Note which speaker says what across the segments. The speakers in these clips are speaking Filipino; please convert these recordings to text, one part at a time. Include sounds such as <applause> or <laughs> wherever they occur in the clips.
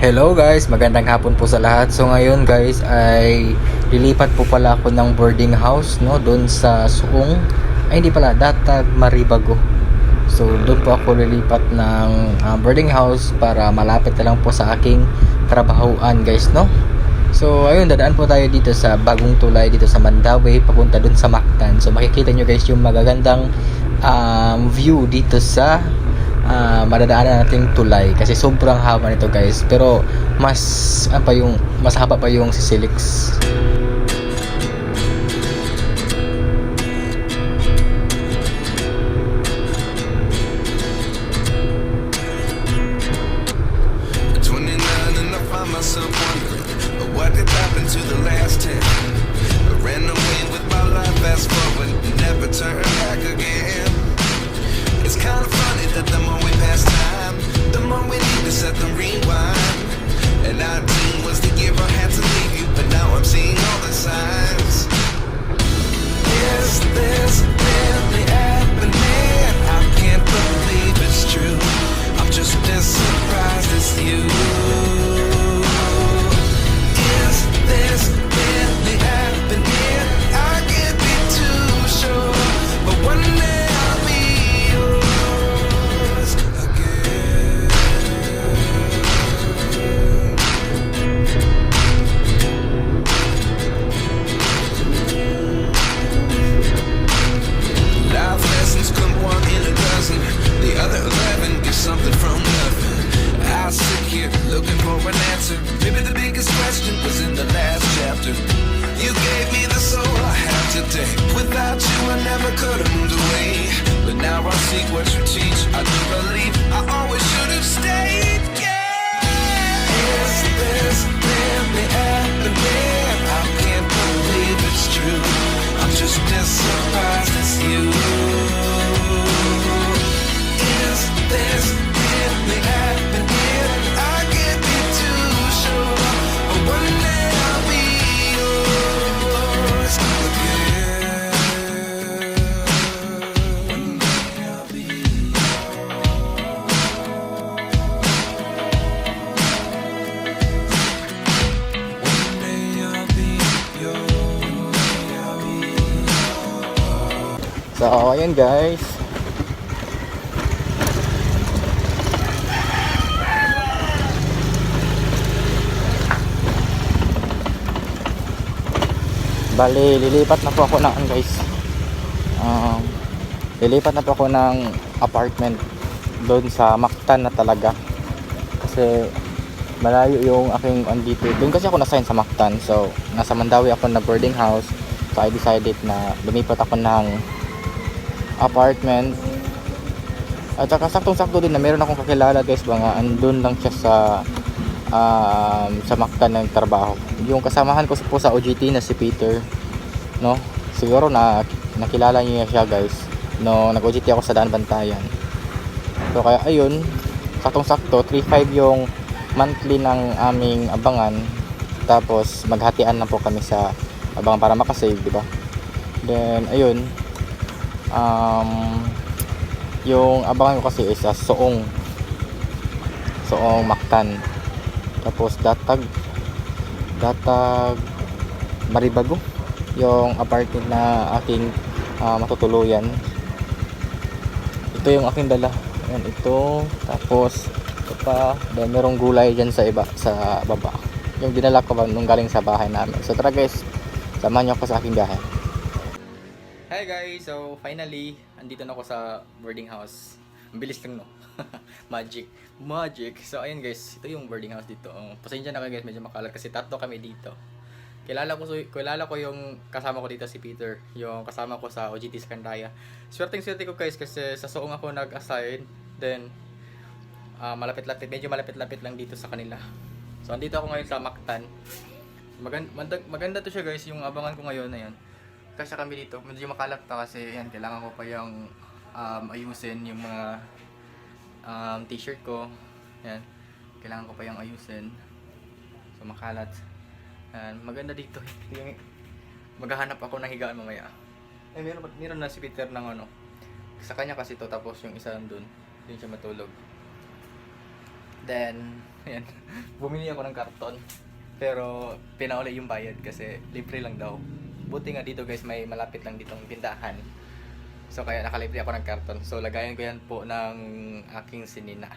Speaker 1: Hello guys, magandang hapon po sa lahat. So ngayon guys ay lilipat po pala ako ng boarding house no doon sa Suong. Ay hindi pala, Datag Maribago. So doon po ako lilipat ng ah, boarding house para malapit na lang po sa aking trabahoan guys no. So ayun, dadaan po tayo dito sa bagong tulay dito sa Mandawi papunta doon sa Mactan. So makikita nyo guys yung magagandang um, view dito sa ah, madadaanan nating tulay kasi sobrang haba nito guys. Pero mas ano pa yung mas haba pa yung Sisilix
Speaker 2: surprise.
Speaker 1: So ayun guys Bali, lilipat na po ako ng guys. Um, lilipat na po ako ng apartment doon sa Mactan na talaga. Kasi malayo yung aking andito. Doon kasi ako na-sign sa Mactan. So, nasa Mandawi ako na boarding house. So, I decided na lumipat ako ng apartment. At saka saktong-sakto din na meron akong kakilala guys mga andun lang siya sa um, sa Mactan ng trabaho. Yung kasamahan ko po sa OGT na si Peter, no? Siguro na nakilala niyo siya guys. No, nag-OGT ako sa Daan Bantayan. So kaya ayun, saktong-sakto 3.5 yung monthly ng aming abangan. Tapos maghatian na po kami sa abangan para makasave, di ba? Then ayun, um, yung abangan ko kasi is sa Soong. Soong Mactan. Tapos Datag Datag Maribago. Yung apartment na aking ah, matutuluyan. Ito yung aking dala. Ayan, ito. Tapos ito pa. Then merong gulay dyan sa iba sa baba. Yung dinala ko nung galing sa bahay namin. So tara guys samahan nyo ako sa aking biyahe Hi guys! So finally, andito na ako sa boarding house. Ang bilis lang no? <laughs> Magic. Magic. So ayun guys, ito yung boarding house dito. Um, pasensya na kayo guys, medyo makalat kasi tatlo kami dito. Kilala ko, kilala ko yung kasama ko dito si Peter. Yung kasama ko sa OGT Skandaya. Swerteng swerte ko guys kasi sa Soong ako nag-assign. Then, ah, malapit-lapit, medyo malapit-lapit lang dito sa kanila. So andito ako ngayon sa Mactan. Maganda, maganda to siya guys, yung abangan ko ngayon na yan kasi kami dito, medyo makalat pa kasi yan, kailangan ko pa yung um, ayusin yung mga um, t-shirt ko. Yan, kailangan ko pa yung ayusin. So makalat. Yan, maganda dito. <laughs> Maghahanap ako ng higaan mamaya. Eh, meron, meron na si Peter ng ano. Sa kanya kasi to tapos yung isa nandun. Hindi siya matulog. Then, <laughs> ayan. bumili ako ng karton. Pero pinauli yung bayad kasi libre lang daw. Buti nga dito guys, may malapit lang ditong tindahan. So kaya nakalibre ako ng karton. So lagayan ko yan po ng aking sinina.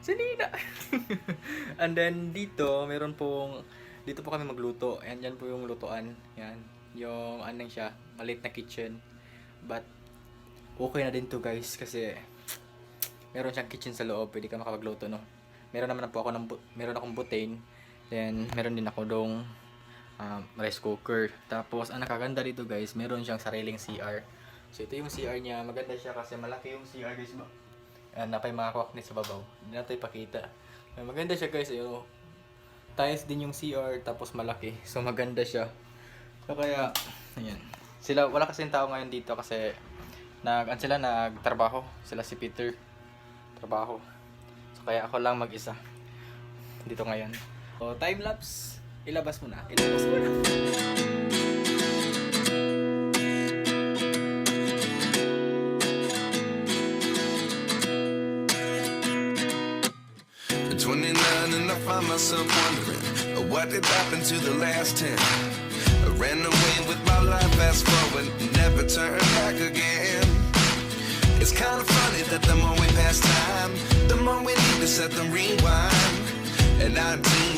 Speaker 1: Sinina! <laughs> And then dito, meron pong, dito po kami magluto. And yan po yung lutuan. Yan. Yung anong siya, maliit na kitchen. But okay na din to guys kasi meron siyang kitchen sa loob. Pwede ka makapagluto no. Meron naman po ako ng, meron akong butane. Then meron din ako dong um, rice cooker. Tapos ang nakaganda dito guys, meron siyang sariling CR. So ito yung CR niya, maganda siya kasi malaki yung CR guys ba. Ayan, napay mga kwaknit sa babaw. Hindi natin ipakita. Ayan, maganda siya guys, yun. Tiles din yung CR, tapos malaki. So maganda siya. So kaya, ayan. Sila, wala kasing tao ngayon dito kasi nag, ano sila, nagtrabaho. Sila si Peter. Trabaho. So kaya ako lang mag-isa. Dito ngayon. So time lapse, ilabas mo na. Ilabas mo na.
Speaker 2: At 29 and I find myself wondering uh, what did happen to the last 10. I ran away with my life, fast forward, never turn back again. It's kind of funny that the more we pass time, the more we need to set the rewind. And 19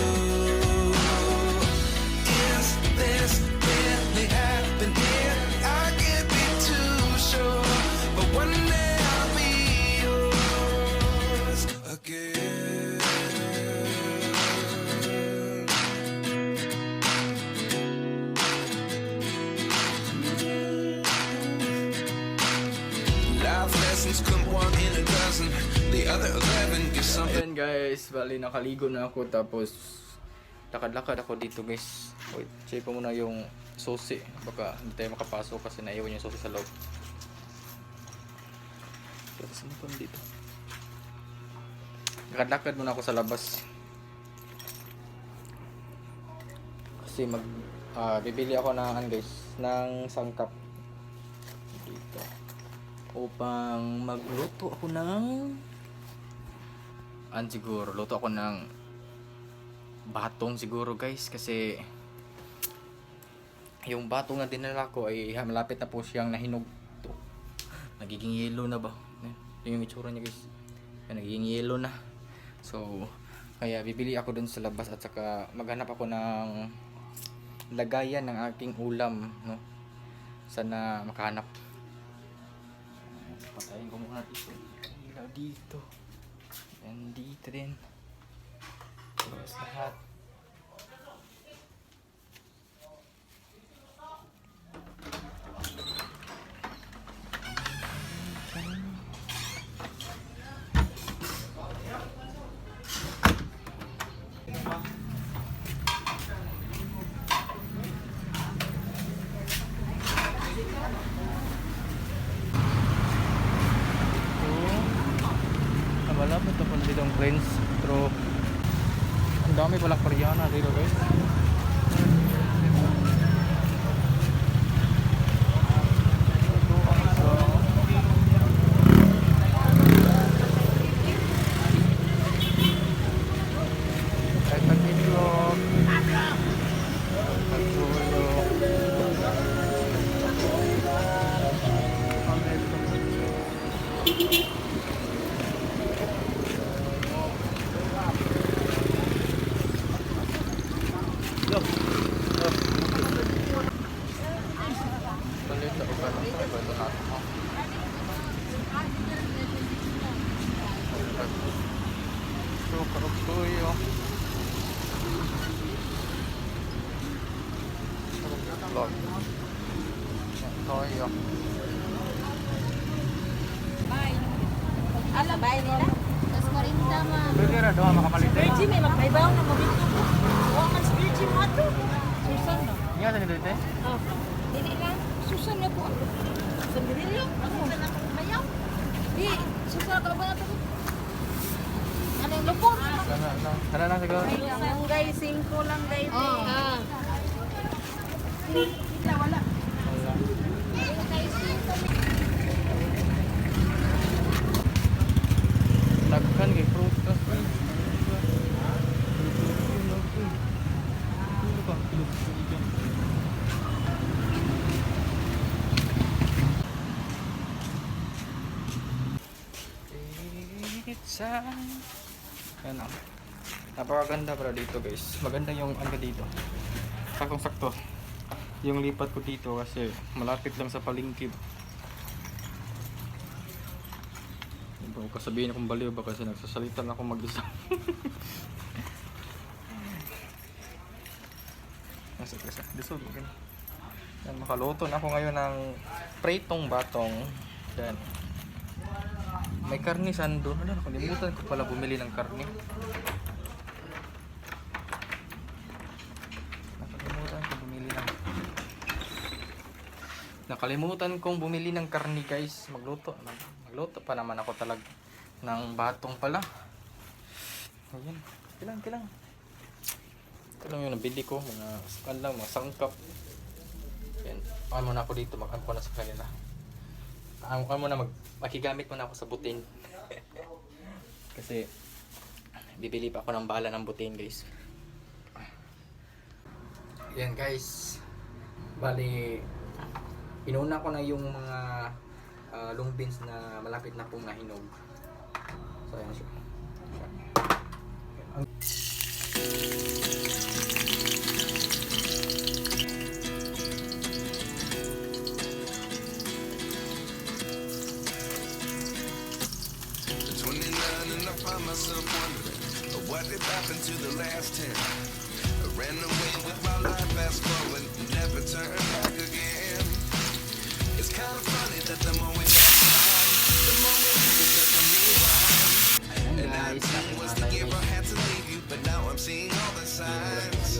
Speaker 1: Ayan guys, bali nakaligo na ako tapos lakad-lakad ako dito guys. Wait, check ko muna yung susi. Baka hindi tayo makapasok kasi naiwan yung susi sa loob. Pero saan pa dito? Lakad-lakad muna ako sa labas. Kasi mag ah, bibili ako ng ano guys, ng sangkap dito upang magluto ako ng an siguro luto ako ng batong siguro guys kasi yung batong na dinala ko ay malapit na po siyang nahinog. To nagiging yellow na ba? Yan yung itsura niya guys. Yan, nagiging yellow na. So kaya bibili ako dun sa labas at saka maghanap ako ng lagayan ng aking ulam no? Sana makahanap. Patayin ko muna dito dito yan dito din. Tapos lahat Ah, malapit na pala ditong Prince Pero Ang dami palang Koreana dito guys tuyo. Karog vlog. Toyo.
Speaker 3: Alam ba nila? Tapos marinda ma.
Speaker 1: Pwede ra doon makapalit.
Speaker 3: Virgin may magbaybaw na mabito ko. Huwag man virgin mo ato. Susan no?
Speaker 1: Nga sa nito ite?
Speaker 3: Oh. Dili lang. Susan na po. Sandali lang. Ako. Bayaw. Di. Susan ka ba na to? Ano Lupon.
Speaker 1: Ano lang siguro?
Speaker 3: Yung guys, 5 lang guys.
Speaker 4: Ah.
Speaker 1: Wala. Nagkan kay prutas. It's a... Yan lang. Napakaganda pala dito guys. Maganda yung ano dito. Saktong sakto. Yung lipat ko dito kasi malapit lang sa palingkib. Hindi ko kasabihin akong baliw ba kasi nagsasalita na ako mag-isa. <laughs> Nasa kasi disod mo Yan, makaluto na ako ngayon ng pritong batong. Yan. May karni sando. Ano, nakalimutan ko pala bumili ng karni. Nakalimutan ko bumili ng Nakalimutan kong bumili ng karni guys. Magluto. Magluto pa naman ako talag ng batong pala. Ayan. Kilang, kilang. Ito lang yung nabili ko. Mga skan lang, mga sangkap. Ayan. Ano muna ako dito. Mag-ano ko na sa kanila. Ano ano muna mag makigamit muna ako sa butin. <laughs> Kasi bibili pa ako ng bala ng butin guys. Yan guys. Bali inuna ko na yung mga ah, long beans na malapit na pong nahinog. So ayan siya. Siya. Ang-
Speaker 2: The 29 and I find myself wondering uh, what did happen to the last 10. I ran away with my life, fast forward, never turn back again. It's kind of funny that the more we pass time, the more we lose it just a rewind.
Speaker 1: Ayan
Speaker 2: And I
Speaker 1: guys.
Speaker 2: didn't was the year I had to leave you, but now I'm seeing all the signs.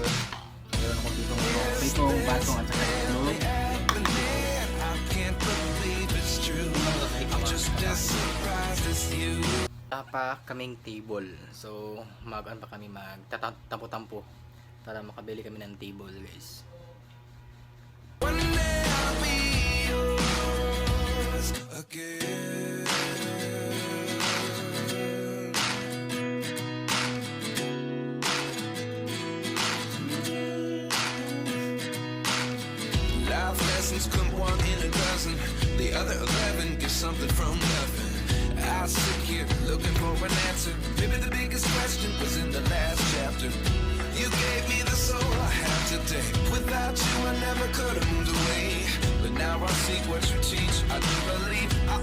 Speaker 1: Meron ako dito ng pitong batong at saka itlog. Tapa kaming table. So, mag ano pa kami magtatampo-tampo para makabili kami ng table, guys.
Speaker 2: One again. Life lessons come one in a dozen. The other eleven get something from nothing. I sit here looking for an answer. Maybe the biggest question was in the last chapter. You gave me the soul I have today. Without you, I never could have moved away. But now I see what you teach. I do believe I